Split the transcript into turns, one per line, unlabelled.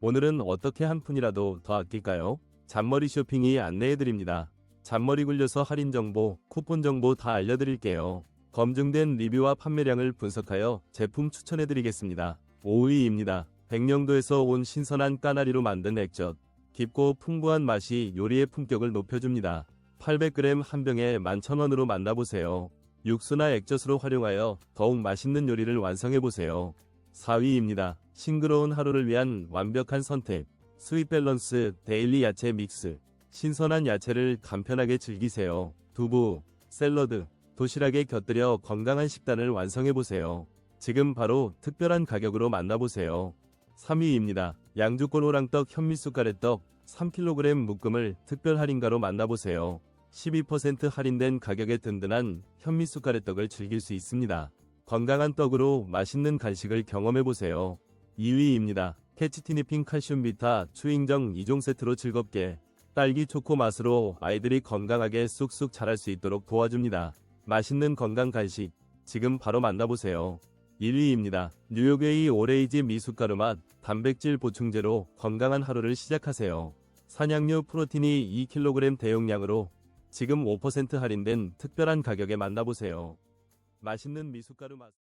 오늘은 어떻게 한 푼이라도 더 아낄까요? 잔머리 쇼핑이 안내해드립니다. 잔머리 굴려서 할인 정보, 쿠폰 정보 다 알려드릴게요. 검증된 리뷰와 판매량을 분석하여 제품 추천해드리겠습니다. 5위입니다. 백령도에서 온 신선한 까나리로 만든 액젓. 깊고 풍부한 맛이 요리의 품격을 높여줍니다. 800g 한 병에 11,000원으로 만나보세요. 육수나 액젓으로 활용하여 더욱 맛있는 요리를 완성해보세요. 4위입니다. 싱그러운 하루를 위한 완벽한 선택. 스윗 밸런스 데일리 야채 믹스. 신선한 야채를 간편하게 즐기세요. 두부, 샐러드, 도시락에 곁들여 건강한 식단을 완성해보세요. 지금 바로 특별한 가격으로 만나보세요. 3위입니다. 양주골 호랑떡 현미쑥 가래떡 3kg 묶음을 특별 할인가로 만나보세요. 12% 할인된 가격에 든든한 현미쑥 가래떡을 즐길 수 있습니다. 건강한 떡으로 맛있는 간식을 경험해보세요. 2위입니다. 캐치티니핑 칼슘 비타 추잉정 2종 세트로 즐겁게 딸기 초코 맛으로 아이들이 건강하게 쑥쑥 자랄 수 있도록 도와줍니다. 맛있는 건강 간식 지금 바로 만나보세요. 1위입니다. 뉴욕웨이 오레이지 미숫가루 맛 단백질 보충제로 건강한 하루를 시작하세요. 산양류 프로틴이 2kg 대용량으로 지금 5% 할인된 특별한 가격에 만나보세요. 맛있는 미숫가루 맛